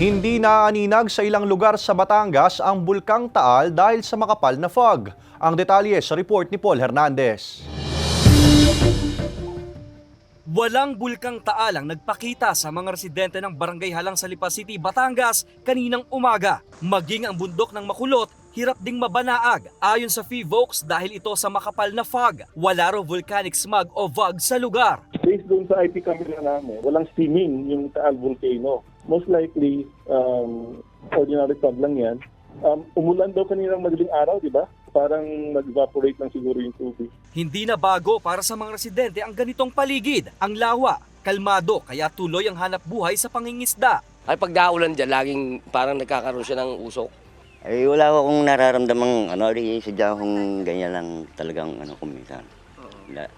Hindi naaninag sa ilang lugar sa Batangas ang Bulkang Taal dahil sa makapal na fog. Ang detalye sa report ni Paul Hernandez. Walang bulkang taal ang nagpakita sa mga residente ng Barangay Halang sa Lipa City, Batangas kaninang umaga. Maging ang bundok ng makulot, hirap ding mabanaag ayon sa FIVOX dahil ito sa makapal na fog. Wala raw volcanic smog o VOG sa lugar. based doon sa IP camera namin, walang steaming yung Taal Volcano. Most likely, um, ordinary fog lang yan. Um, umulan daw kaninang madaling araw, di ba? Parang nag-evaporate lang siguro yung tubig. Hindi na bago para sa mga residente ang ganitong paligid. Ang lawa, kalmado kaya tuloy ang hanap buhay sa pangingisda. Ay pag daulan dyan, laging parang nagkakaroon siya ng usok. Eh, wala ko akong nararamdamang ano, di sadya kung ganyan lang talagang ano kuminsan. Wala.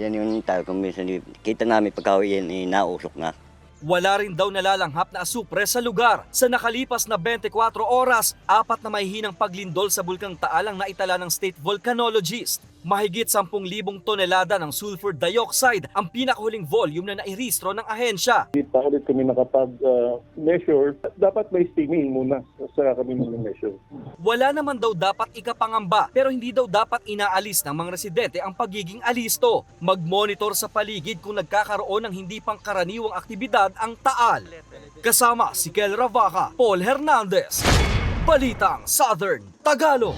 Yan yung tayo kuminsan. Kita namin pagka yan, eh, nausok na. Wala rin daw nalalanghap na asupre sa lugar. Sa nakalipas na 24 oras, apat na mahihinang paglindol sa Bulkang Taal ang naitala ng state volcanologist. Mahigit 10,000 tonelada ng sulfur dioxide ang pinakahuling volume na nairistro ng ahensya. Pa ulit kami nakapag-measure. Dapat may steaming muna sa kami mag-measure. Wala naman daw dapat ikapangamba pero hindi daw dapat inaalis ng mga residente ang pagiging alisto. Mag-monitor sa paligid kung nagkakaroon ng hindi pangkaraniwang aktibidad ang taal. Kasama si Kel Ravaca, Paul Hernandez, Balitang Southern Tagalog.